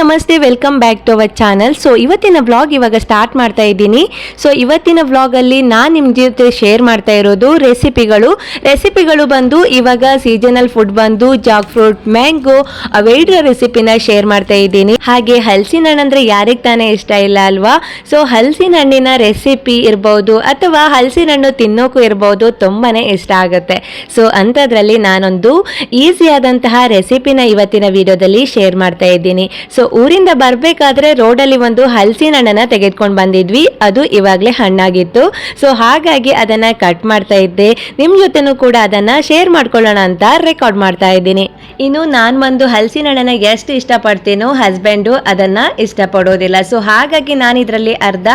ನಮಸ್ತೆ welcome back to our channel so ಇವತ್ತಿನ vlog ಇವಾಗ ಸ್ಟಾರ್ಟ್ ಮಾಡ್ತಾ ಇದ್ದೀನಿ. ಸೊ ಇವತ್ತಿನ ವ್ಲಾಗಲ್ಲಿ ನಾನು ನಿಮ್ಮ ಜೊತೆ ಶೇರ್ ಮಾಡ್ತಾ ಇರೋದು ರೆಸಿಪಿಗಳು ರೆಸಿಪಿಗಳು ಬಂದು ಇವಾಗ ಸೀಸನಲ್ ಫುಡ್ ಬಂದು ಜಾಕ್ ಫ್ರೂಟ್ ಮ್ಯಾಂಗೋ ಅವೆರಡರ ರೆಸಿಪಿನ ಶೇರ್ ಮಾಡ್ತಾ ಇದ್ದೀನಿ. ಹಾಗೆ ಹಲಸಿನ ಹಣ್ಣು ಅಂದರೆ ಯಾರಿಗೆ ತಾನೇ ಇಷ್ಟ ಇಲ್ಲ ಅಲ್ವಾ? ಸೊ ಹಲಸಿನ ಹಣ್ಣಿನ ರೆಸಿಪಿ ಇರ್ಬೋದು ಅಥವಾ ಹಲಸಿನ ಹಣ್ಣು ತಿನ್ನೋಕ್ಕೂ ಇರ್ಬೋದು ತುಂಬಾನೇ ಇಷ್ಟ ಆಗುತ್ತೆ. ಸೊ ಅಂಥದ್ರಲ್ಲಿ ನಾನೊಂದು ಈಸಿಯಾದಂತಹ ರೆಸಿಪಿನ ಇವತ್ತಿನ ವಿಡಿಯೋದಲ್ಲಿ ಶೇರ್ ಮಾಡ್ತಾ ಇದ್ದೀನಿ. ಸೊ ಊರಿಂದ ಬರಬೇಕಾದ್ರೆ ರೋಡಲ್ಲಿ ಒಂದು ಹಲಸಿನ ಹಣ್ಣನ್ನು ತೆಗೆದುಕೊಂಡು ಬಂದಿದ್ವಿ. ಅದು ಇವಾಗಲೇ ಹಣ್ಣಾಗಿತ್ತು. ಸೊ ಹಾಗಾಗಿ ಅದನ್ನ ಕಟ್ ಮಾಡ್ತಾ ಇದ್ದೆ. ನಿಮ್ಮ ಜೊತೆನೂ ಕೂಡ ಅದನ್ನ ಶೇರ್ ಮಾಡ್ಕೊಳ್ಳೋಣ ಅಂತ ರೆಕಾರ್ಡ್ ಮಾಡ್ತಾ ಇದ್ದೀನಿ. ಇನ್ನು ನಾನು ಒಂದು ಹಲಸಿನ ಹಣ್ಣನ್ನ ಎಷ್ಟು ಇಷ್ಟಪಡ್ತೀನೋ ಹಸ್ಬೆಂಡು ಅದನ್ನ ಇಷ್ಟಪಡೋದಿಲ್ಲ. ಸೊ ಹಾಗಾಗಿ ನಾನು ಇದರಲ್ಲಿ ಅರ್ಧ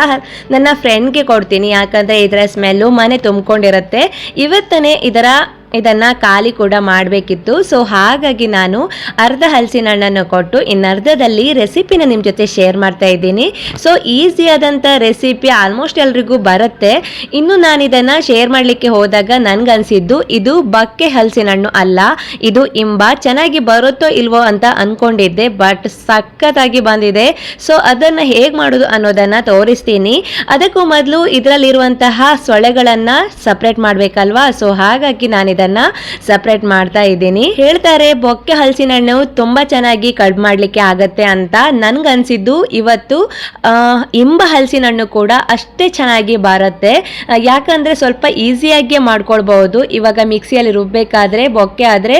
ನನ್ನ ಫ್ರೆಂಡ್ಗೆ ಕೊಡ್ತೀನಿ. ಯಾಕಂದ್ರೆ ಇದರ ಸ್ಮೆಲ್ಲು ಮನೆ ತುಂಬಿಕೊಂಡಿರುತ್ತೆ. ಇವತ್ತನೇ ಇದರ ಇದನ್ನ ಖಾಲಿ ಕೂಡ ಮಾಡಬೇಕಿತ್ತು. ಸೊ ಹಾಗಾಗಿ ನಾನು ಅರ್ಧ ಹಲಸಿನ ಹಣ್ಣನ್ನು ಕೊಟ್ಟು ಇನ್ನರ್ಧದಲ್ಲಿ ರೆಸಿಪಿನ ನಿಮ್ಮ ಜೊತೆ ಶೇರ್ ಮಾಡ್ತಾ ಇದ್ದೀನಿ. ಸೊ ಈಸಿಯಾದಂಥ ರೆಸಿಪಿ ಆಲ್ಮೋಸ್ಟ್ ಎಲ್ರಿಗೂ ಬರುತ್ತೆ. ಇನ್ನು ನಾನು ಇದನ್ನು ಶೇರ್ ಮಾಡಲಿಕ್ಕೆ ಹೋದಾಗ ನನಗನ್ಸಿದ್ದು, ಇದು ಬಕ್ಕೆ ಹಲಸಿನ ಹಣ್ಣು ಅಲ್ಲ. ಇದು ಇಂಬ ಚೆನ್ನಾಗಿ ಬರುತ್ತೋ ಇಲ್ವೋ ಅಂತ ಅಂದ್ಕೊಂಡಿದ್ದೆ ಬಟ್ ಸಖತ್ತಾಗಿ ಬಂದಿದೆ. ಸೊ ಅದನ್ನು ಹೇಗೆ ಮಾಡೋದು ಅನ್ನೋದನ್ನು ತೋರಿಸ್ತೀನಿ. ಅದಕ್ಕೂ ಮೊದಲು ಇದರಲ್ಲಿರುವಂತಹ ಸೊಳೆಗಳನ್ನು ಸಪ್ರೇಟ್ ಮಾಡಬೇಕಲ್ವಾ? ಸೊ ಹಾಗಾಗಿ ನಾನು ಸಪ್ರೇಟ್ ಮಾಡ್ತಾ ಇದ್ದೀನಿ. ಹೇಳ್ತಾರೆ, ಬೊಕ್ಕೆ ಹಲಸಿನ ಹಣ್ಣು ತುಂಬಾ ಚೆನ್ನಾಗಿ ಕಡ್ ಮಾಡ್ಲಿಕ್ಕೆ ಆಗತ್ತೆ ಅಂತ ನನ್ಗನ್ಸಿದ್ದು ಇವತ್ತು ಇಂಬ ಹಲಸಿನ ಹಣ್ಣು ಕೂಡ ಅಷ್ಟೇ ಚೆನ್ನಾಗಿ ಬರುತ್ತೆ. ಯಾಕಂದ್ರೆ ಸ್ವಲ್ಪ ಈಸಿಯಾಗಿ ಮಾಡ್ಕೊಳ್ಬಹುದು. ಇವಾಗ ಮಿಕ್ಸಿಯಲ್ಲಿ ರುಬ್ಬೇಕಾದ್ರೆ, ಬೊಕ್ಕೆ ಆದ್ರೆ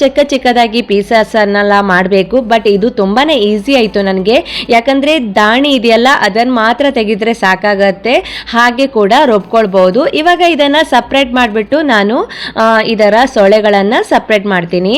ಚಿಕ್ಕ ಚಿಕ್ಕದಾಗಿ ಪೀಸಸ್ ಅನ್ನೆಲ್ಲ ಮಾಡಬೇಕು. ಬಟ್ ಇದು ತುಂಬಾನೇ ಈಸಿ ಆಯಿತು ನನಗೆ. ಯಾಕಂದ್ರೆ ದಾಣಿ ಇದೆಯಲ್ಲ ಅದನ್ನ ಮಾತ್ರ ತೆಗೆದ್ರೆ ಸಾಕಾಗತ್ತೆ. ಹಾಗೆ ಕೂಡ ರುಬ್ಕೊಳ್ಬಹುದು. ಇವಾಗ ಇದನ್ನ ಸಪ್ರೇಟ್ ಮಾಡಿಬಿಟ್ಟು ನಾನು ಇದರ ಸೊಳೆಗಳನ್ನು ಸಪ್ರೇಟ್ ಮಾಡ್ತೀನಿ.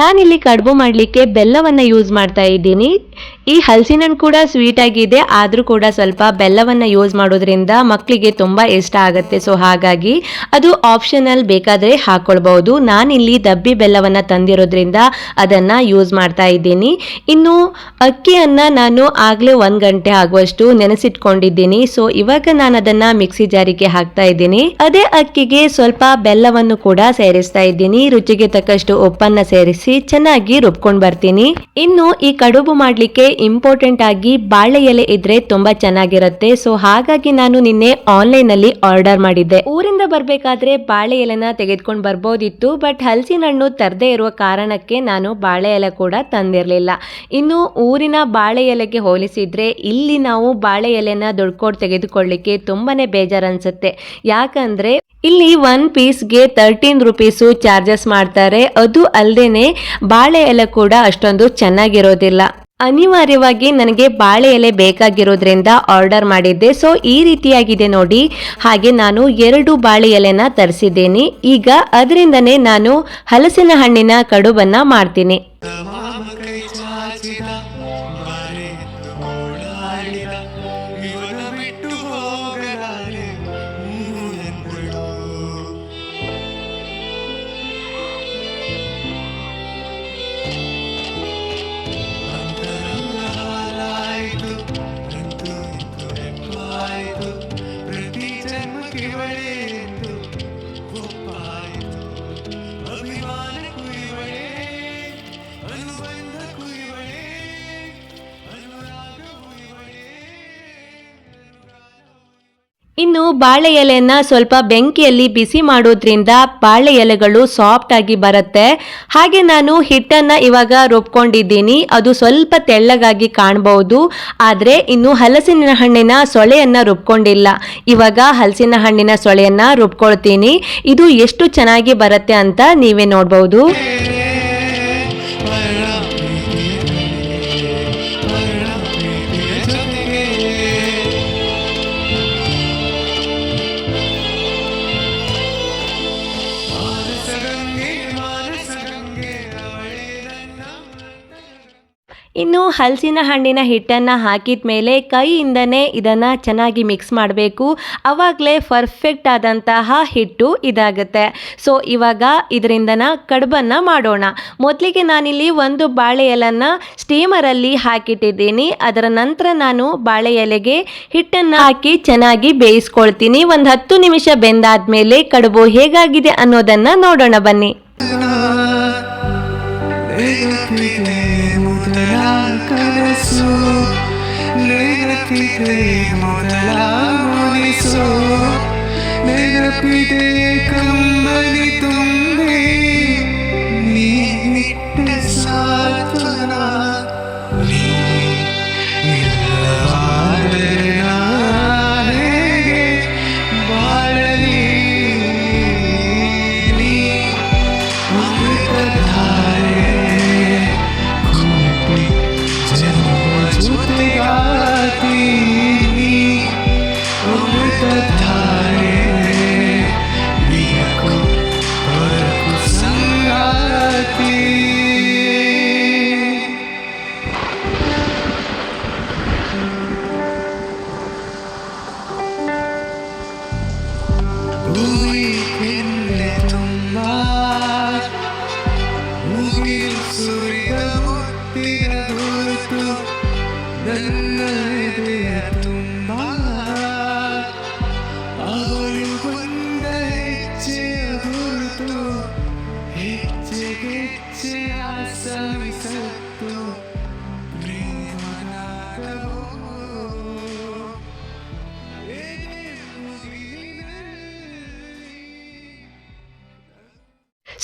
ನಾನಿಲ್ಲಿ ಕಡುಬು ಮಾಡಲಿಕ್ಕೆ ಬೆಲ್ಲವನ್ನು ಯೂಸ್ ಮಾಡ್ತಾ ಇದ್ದೀನಿ. ಈ ಹಲಸಿನ ಹಣ್ಣು ಕೂಡ ಸ್ವೀಟ್ ಆಗಿದೆ. ಆದರೂ ಕೂಡ ಸ್ವಲ್ಪ ಬೆಲ್ಲವನ್ನು ಯೂಸ್ ಮಾಡೋದ್ರಿಂದ ಮಕ್ಕಳಿಗೆ ತುಂಬ ಇಷ್ಟ ಆಗುತ್ತೆ. ಸೊ ಹಾಗಾಗಿ ಅದು ಆಪ್ಷನಲ್ ಬೇಕಾದರೆ ಹಾಕ್ಕೊಳ್ಬಹುದು ನಾನಿಲ್ಲಿ ದಬ್ಬಿ ಬೆಲ್ಲವನ್ನು ತಂದಿರೋದ್ರಿಂದ ಅದನ್ನು ಯೂಸ್ ಮಾಡ್ತಾ ಇದ್ದೀನಿ. ಇನ್ನು ಅಕ್ಕಿಯನ್ನು ನಾನು ಆಗಲೇ ಒಂದು ಗಂಟೆ ಆಗುವಷ್ಟು ನೆನೆಸಿಟ್ಕೊಂಡಿದ್ದೀನಿ. ಸೊ ಇವಾಗ ನಾನು ಅದನ್ನು ಮಿಕ್ಸಿ ಜಾರಿಗೆ ಹಾಕ್ತಾ ಇದ್ದೀನಿ. ಅದೇ ಅಕ್ಕಿಗೆ ಸ್ವಲ್ಪ ಬೆಲ್ಲವನ್ನು ಕೂಡ ಸೇರಿಸ್ತಾ ಇದ್ದೀನಿ. ರುಚಿಗೆ ತಕ್ಕಷ್ಟು ಉಪ್ಪನ್ನು ಸೇರಿಸಿ ಚೆನ್ನಾಗಿ ರುಬ್ಕೊಂಡು ಬರ್ತೀನಿ. ಇನ್ನು ಈ ಕಡುಬು ಮಾಡ್ಲಿಕ್ಕೆ ಇಂಪಾರ್ಟೆಂಟ್ ಆಗಿ ಬಾಳೆ ಎಲೆ ಇದ್ರೆ ತುಂಬಾ ಚೆನ್ನಾಗಿರುತ್ತೆ. ಸೊ ಹಾಗಾಗಿ ನಾನು ನಿನ್ನೆ ಆನ್ಲೈನ್ ಅಲ್ಲಿ ಆರ್ಡರ್ ಮಾಡಿದ್ದೆ. ಊರಿಂದ ಬರ್ಬೇಕಾದ್ರೆ ಬಾಳೆ ಎಲೆನ ತೆಗೆದುಕೊಂಡು ಬರ್ಬೋದಿತ್ತು ಬಟ್ ಹಲಸಿನ ಹಣ್ಣು ತರದೇ ಇರುವ ಕಾರಣಕ್ಕೆ ನಾನು ಬಾಳೆ ಎಲೆ ಕೂಡ ತಂದಿರಲಿಲ್ಲ. ಇನ್ನು ಊರಿನ ಬಾಳೆ ಎಲೆಗೆ ಹೋಲಿಸಿದ್ರೆ ಇಲ್ಲಿ ನಾವು ಬಾಳೆ ಎಲೆನ ದುಡ್ಕೊಂಡು ತೆಗೆದುಕೊಳ್ಳಿಕ್ಕೆ ತುಂಬಾನೇ ಬೇಜಾರು ಅನ್ಸುತ್ತೆ ಯಾಕಂದ್ರೆ ಇಲ್ಲಿ ಒನ್ ಪೀಸ್ಗೆ ತರ್ಟೀನ್ ರುಪೀಸು ಚಾರ್ಜಸ್ ಮಾಡ್ತಾರೆ. ಅದು ಅಲ್ಲದೆ ಬಾಳೆ ಎಲೆ ಕೂಡ ಅಷ್ಟೊಂದು ಚೆನ್ನಾಗಿರೋದಿಲ್ಲ. ಅನಿವಾರ್ಯವಾಗಿ ನನಗೆ ಬಾಳೆ ಎಲೆ ಬೇಕಾಗಿರೋದ್ರಿಂದ ಆರ್ಡರ್ ಮಾಡಿದ್ದೆ. ಸೊ, ಈ ರೀತಿಯಾಗಿದೆ ನೋಡಿ. ಹಾಗೆ ನಾನು ಎರಡು ಬಾಳೆ ಎಲೆನ ತರಿಸಿದ್ದೇನೆ. ಈಗ ಅದರಿಂದನೇ ನಾನು ಹಲಸಿನ ಹಣ್ಣಿನ ಕಡುಬನ್ನು ಮಾಡ್ತೀನಿ. ಬಾಳೆ ಎಲೆಯನ್ನ ಸ್ವಲ್ಪ ಬೆಂಕಿಯಲ್ಲಿ ಬಿಸಿ ಮಾಡೋದ್ರಿಂದ ಬಾಳೆ ಎಲೆಗಳು ಸಾಫ್ಟ್ ಆಗಿ ಬರುತ್ತೆ. ಹಾಗೆ ನಾನು ಹಿಟ್ಟನ್ನ ಇವಾಗ ರುಬ್ಕೊಂಡಿದ್ದೀನಿ. ಅದು ಸ್ವಲ್ಪ ತೆಳ್ಳಗಾಗಿ ಕಾಣಬಹುದು ಆದ್ರೆ ಇನ್ನು ಹಲಸಿನ ಹಣ್ಣಿನ ಸೊಳೆಯನ್ನು ರುಬ್ಕೊಂಡಿಲ್ಲ. ಇವಾಗ ಹಲಸಿನ ಹಣ್ಣಿನ ಸೊಳೆಯನ್ನು ರುಬ್ಕೊಳ್ತೀನಿ. ಇದು ಎಷ್ಟು ಚೆನ್ನಾಗಿ ಬರುತ್ತೆ ಅಂತ ನೀವೇ ನೋಡ್ಬಹುದು ಇನ್ನು ಹಲಸಿನ ಹಣ್ಣಿನ ಹಿಟ್ಟನ್ನು ಹಾಕಿದ ಮೇಲೆ ಕೈಯಿಂದನೇ ಇದನ್ನು ಚೆನ್ನಾಗಿ ಮಿಕ್ಸ್ ಮಾಡಬೇಕು ಅವಾಗಲೇ ಪರ್ಫೆಕ್ಟ್ ಆದಂತಹ ಹಿಟ್ಟು ಇದಾಗುತ್ತೆ ಸೊ ಇವಾಗ ಇದರಿಂದನ ಕಡುಬನ್ನು ಮಾಡೋಣ ಮೊದಲಿಗೆ ನಾನಿಲ್ಲಿ ಒಂದು ಬಾಳೆ ಎಲೆನ ಸ್ಟೀಮರಲ್ಲಿ ಹಾಕಿಟ್ಟಿದ್ದೀನಿ ಅದರ ನಂತರ ನಾನು ಬಾಳೆ ಎಲೆಗೆ ಹಿಟ್ಟನ್ನು ಹಾಕಿ ಚೆನ್ನಾಗಿ ಬೇಯಿಸ್ಕೊಳ್ತೀನಿ ಒಂದು ಹತ್ತು ನಿಮಿಷ ಬೆಂದಾದ ಮೇಲೆ ಕಡುಬು ಹೇಗಾಗಿದೆ ಅನ್ನೋದನ್ನು ನೋಡೋಣ ಬನ್ನಿ ಕನಸು ನೆನಪಿದೆ ಮೊದಲ ಮುನಿಸು ನೆನಪಿದೆ ಕಮ್ಮನಿ ತುಂಬಿ ನೀ ನಿಟ್ಟ ಸಾತ್ವನ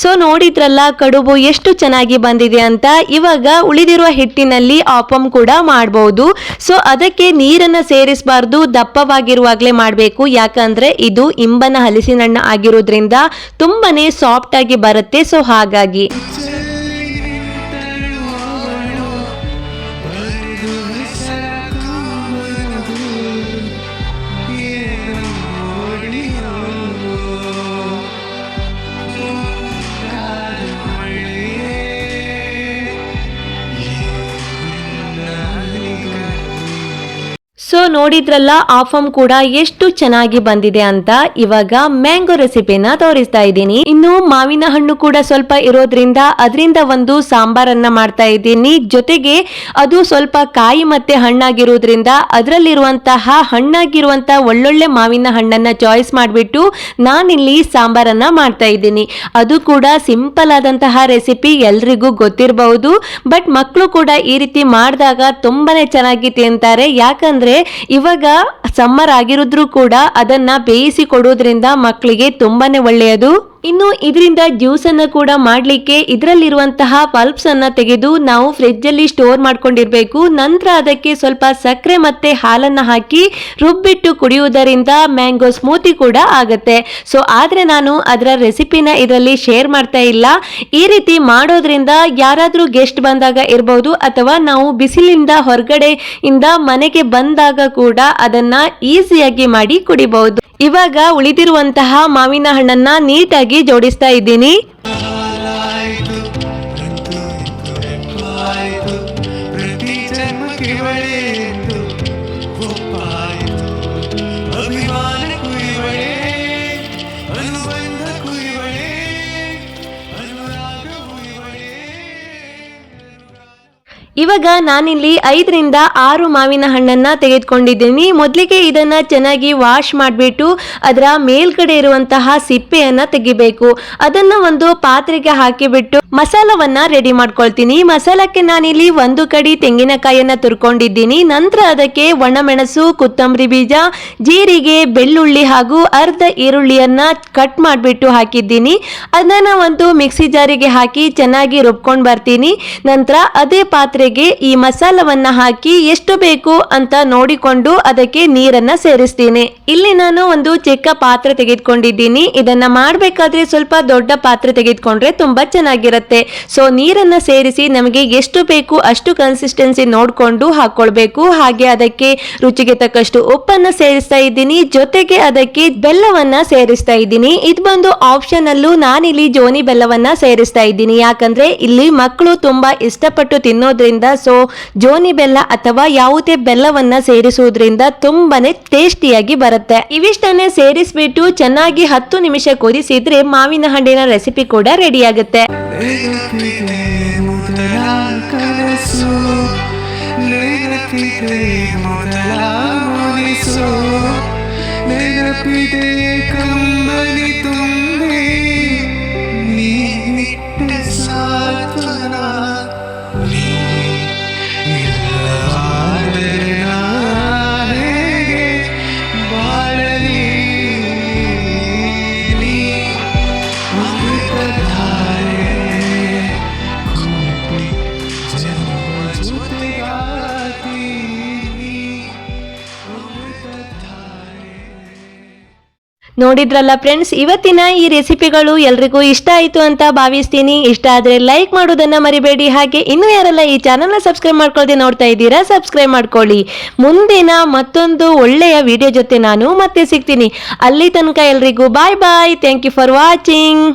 ಸೊ ನೋಡಿದ್ರಲ್ಲ, ಕಡುಬು ಎಷ್ಟು ಚೆನ್ನಾಗಿ ಬಂದಿದೆ ಅಂತ. ಇವಾಗ ಉಳಿದಿರುವ ಹಿಟ್ಟಿನಲ್ಲಿ ಆಪಮ್ ಕೂಡ ಮಾಡಬಹುದು ಸೊ ಅದಕ್ಕೆ ನೀರನ್ನು ಸೇರಿಸಬಾರ್ದು, ದಪ್ಪವಾಗಿರುವಾಗಲೇ ಮಾಡಬೇಕು. ಯಾಕಂದ್ರೆ ಇದು ಇಂಬನ ಹಲಸಿನಣ್ಣ ಆಗಿರೋದ್ರಿಂದ ತುಂಬಾನೇ ಸಾಫ್ಟ್ ಆಗಿ ಬರುತ್ತೆ. ಸೊ ಹಾಗಾಗಿ. ಸೊ ನೋಡಿದ್ರಲ್ಲ ಆಫಮ್ ಕೂಡ ಎಷ್ಟು ಚೆನ್ನಾಗಿ ಬಂದಿದೆ ಅಂತ ಇವಾಗ ಮ್ಯಾಂಗೋ ರೆಸಿಪಿನ ತೋರಿಸ್ತಾ ಇದ್ದೀನಿ. ಇನ್ನು ಮಾವಿನ ಹಣ್ಣು ಕೂಡ ಸ್ವಲ್ಪ ಇರೋದ್ರಿಂದ ಅದರಿಂದ ಒಂದು ಸಾಂಬಾರನ್ನ ಮಾಡ್ತಾ ಇದ್ದೀನಿ. ಜೊತೆಗೆ ಅದು ಸ್ವಲ್ಪ ಕಾಯಿ ಮತ್ತೆ ಹಣ್ಣಾಗಿರೋದ್ರಿಂದ ಅದರಲ್ಲಿರುವಂತಹ ಹಣ್ಣಾಗಿರುವಂತಹ ಒಳ್ಳೊಳ್ಳೆ ಮಾವಿನ ಹಣ್ಣನ್ನ ಚಾಯ್ಸ್ ಮಾಡಿಬಿಟ್ಟು ನಾನಿಲ್ಲಿ ಸಾಂಬಾರನ್ನ ಮಾಡ್ತಾ ಇದ್ದೀನಿ. ಅದು ಕೂಡ ಸಿಂಪಲ್ ಆದಂತಹ ರೆಸಿಪಿ ಎಲ್ರಿಗೂ ಗೊತ್ತಿರಬಹುದು. ಬಟ್ ಮಕ್ಕಳು ಕೂಡ ಈ ರೀತಿ ಮಾಡಿದಾಗ ತುಂಬಾನೇ ಚೆನ್ನಾಗಿ ತಿಂತಾರೆ. ಯಾಕಂದ್ರೆ ಇವಾಗ ಸಮ್ಮರ್ ಆಗಿರೋದ್ರೂ ಕೂಡ ಅದನ್ನ ಬೇಯಿಸಿ ಕೊಡೋದ್ರಿಂದ ಮಕ್ಕಳಿಗೆ ತುಂಬಾನೇ ಒಳ್ಳೆಯದು. ಇನ್ನು ಇದರಿಂದ ಜ್ಯೂಸ್ ಅನ್ನ ಕೂಡ ಮಾಡಲಿಕ್ಕೆ ಇದರಲ್ಲಿರುವಂತಹ ಪಲ್ಪ್ಸ್ ಅನ್ನ ತೆಗೆದು ನಾವು ಫ್ರಿಜ್ ಅಲ್ಲಿ ಸ್ಟೋರ್ ಮಾಡ್ಕೊಂಡಿರ್ಬೇಕು. ನಂತರ ಅದಕ್ಕೆ ಸ್ವಲ್ಪ ಸಕ್ಕರೆ ಮತ್ತೆ ಹಾಲನ್ನ ಹಾಕಿ ರುಬ್ಬಿಟ್ಟು ಕುಡಿಯುವುದರಿಂದ ಮ್ಯಾಂಗೋ ಸ್ಮೂತಿ ಕೂಡ ಆಗುತ್ತೆ. ಸೊ ಆದ್ರೆ ನಾನು ಅದರ ರೆಸಿಪಿನ ಇದರಲ್ಲಿ ಶೇರ್ ಮಾಡ್ತಾ ಇಲ್ಲ. ಈ ರೀತಿ ಮಾಡೋದ್ರಿಂದ ಯಾರಾದರೂ ಗೆಸ್ಟ್ ಬಂದಾಗ ಇರಬಹುದು ಅಥವಾ ನಾವು ಬಿಸಿಲಿಂದ ಹೊರಗಡೆ ಇಂದ ಮನೆಗೆ ಬಂದಾಗ ಕೂಡ ಅದನ್ನ ಈಸಿಯಾಗಿ ಮಾಡಿ ಕುಡಿಬಹುದು. ಇವಾಗ ಉಳಿದಿರುವಂತಹ ಮಾವಿನ ಹಣ್ಣನ್ನ ನೀಟಾಗಿ ಜೋಡಿಸ್ತಾ ಇದ್ದೀನಿ. ಇವಾಗ ನಾನಿಲ್ಲಿ ಐದರಿಂದ ಆರು ಮಾವಿನ ಹಣ್ಣನ್ನ ತೆಗೆದುಕೊಂಡಿದ್ದೀನಿ. ಮೊದಲಿಗೆ ಇದನ್ನ ಚೆನ್ನಾಗಿ ವಾಶ್ ಮಾಡಿಬಿಟ್ಟು ಅದರ ಮೇಲ್ಗಡೆ ಇರುವಂತಹ ಸಿಪ್ಪೆಯನ್ನ ತೆಗಿಬೇಕು. ಅದನ್ನ ಒಂದು ಪಾತ್ರೆಗೆ ಹಾಕಿಬಿಟ್ಟು ಮಸಾಲವನ್ನ ರೆಡಿ ಮಾಡ್ಕೊಳ್ತೀನಿ. ಮಸಾಲಕ್ಕೆ ನಾನಿಲ್ಲಿ ಒಂದು ಕಡಿ ತೆಂಗಿನಕಾಯಿಯನ್ನ ತುರ್ಕೊಂಡಿದ್ದೀನಿ. ನಂತರ ಅದಕ್ಕೆ ಒಣಮೆಣಸು, ಕೊತ್ತಂಬರಿ ಬೀಜ, ಜೀರಿಗೆ, ಬೆಳ್ಳುಳ್ಳಿ ಹಾಗೂ ಅರ್ಧ ಈರುಳ್ಳಿಯನ್ನ ಕಟ್ ಮಾಡಿಬಿಟ್ಟು ಹಾಕಿದ್ದೀನಿ. ಅದನ್ನ ಒಂದು ಮಿಕ್ಸಿ ಜಾರಿಗೆ ಹಾಕಿ ಚೆನ್ನಾಗಿ ರುಬ್ಕೊಂಡು ಬರ್ತೀನಿ. ನಂತರ ಅದೇ ಪಾತ್ರೆಗೆ ಈ ಮಸಾಲವನ್ನ ಹಾಕಿ ಎಷ್ಟು ಬೇಕು ಅಂತ ನೋಡಿಕೊಂಡು ಅದಕ್ಕೆ ನೀರನ್ನ ಸೇರಿಸ್ತೀನಿ. ಇಲ್ಲಿ ನಾನು ಒಂದು ಚಿಕ್ಕ ಪಾತ್ರೆ ತೆಗೆದುಕೊಂಡಿದ್ದೀನಿ. ಇದನ್ನ ಮಾಡಬೇಕಾದ್ರೆ ಸ್ವಲ್ಪ ದೊಡ್ಡ ಪಾತ್ರೆ ತೆಗೆದುಕೊಂಡ್ರೆ ತುಂಬಾ ಚೆನ್ನಾಗಿರುತ್ತೆ. ಸೊ ನೀರನ್ನ ಸೇರಿಸಿ ನಮಗೆ ಎಷ್ಟು ಬೇಕು ಅಷ್ಟು ಕನ್ಸಿಸ್ಟೆನ್ಸಿ ನೋಡಿಕೊಂಡು ಹಾಕೊಳ್ಬೇಕು ಹಾಗೆ ಅದಕ್ಕೆ ರುಚಿಗೆ ತಕ್ಕಷ್ಟು ಉಪ್ಪನ್ನ ಸೇರಿಸ್ತಾ ಇದ್ದೀನಿ. ಜೊತೆಗೆ ಅದಕ್ಕೆ ಬೆಲ್ಲವನ್ನ ಸೇರಿಸ್ತಾ ಇದ್ದೀನಿ. ಇದು ಬಂದು ಆಪ್ಷನ್ ಅಲ್ಲೂ ನಾನಿಲ್ಲಿ ಜೋನಿ ಬೆಲ್ಲವನ್ನ ಸೇರಿಸ್ತಾ ಇದ್ದೀನಿ. ಯಾಕಂದ್ರೆ ಇಲ್ಲಿ ಮಕ್ಕಳು ತುಂಬಾ ಇಷ್ಟಪಟ್ಟು ತಿನ್ನೋದ್ರಿಂದ ಸೊ ಜೋನಿ ಬೆಲ್ಲ ಅಥವಾ ಯಾವುದೇ ಬೆಲ್ಲವನ್ನ ಸೇರಿಸುವುದರಿಂದ ತುಂಬಾನೇ ಟೇಸ್ಟಿಯಾಗಿ ಬರುತ್ತೆ. ಇವಿಷ್ಟನ್ನೇ ಸೇರಿಸ್ಬಿಟ್ಟು ಚೆನ್ನಾಗಿ ಹತ್ತು ನಿಮಿಷ ಕುದಿಸಿದ್ರೆ ಮಾವಿನ ಹಣ್ಣಿನ ರೆಸಿಪಿ ಕೂಡ ರೆಡಿ ಆಗುತ್ತೆ. ನೆನಪಿದೆ ಮೊದಲ ಕನಸು ನೆನಪಿದೆ ಮೊದಲ ಮುನಿಸು ನೆನಪಿದೆ ಕಮ್ಮನಿ ನೋಡಿದ್ರಲ್ಲ ಫ್ರೆಂಡ್ಸ್ ಇವತ್ತಿನ ಈ ರೆಸಿಪಿಗಳು ಎಲ್ರಿಗೂ ಇಷ್ಟ ಆಯಿತು ಅಂತ ಭಾವಿಸ್ತೀನಿ. ಇಷ್ಟ ಆದರೆ ಲೈಕ್ ಮಾಡೋದನ್ನ ಮರಿಬೇಡಿ. ಹಾಗೆ ಇನ್ನೂ ಯಾರೆಲ್ಲ ಈ ಚಾನಲ್ನ ಸಬ್ಸ್ಕ್ರೈಬ್ ಮಾಡ್ಕೊಳ್ದೆ ನೋಡ್ತಾ ಇದ್ದೀರಾ ಸಬ್ಸ್ಕ್ರೈಬ್ ಮಾಡ್ಕೊಳ್ಳಿ. ಮುಂದಿನ ಮತ್ತೊಂದು ಒಳ್ಳೆಯ ವಿಡಿಯೋ ಜೊತೆ ನಾನು ಮತ್ತೆ ಸಿಗ್ತೀನಿ. ಅಲ್ಲಿ ತನಕ ಎಲ್ರಿಗೂ bye bye thank you for watching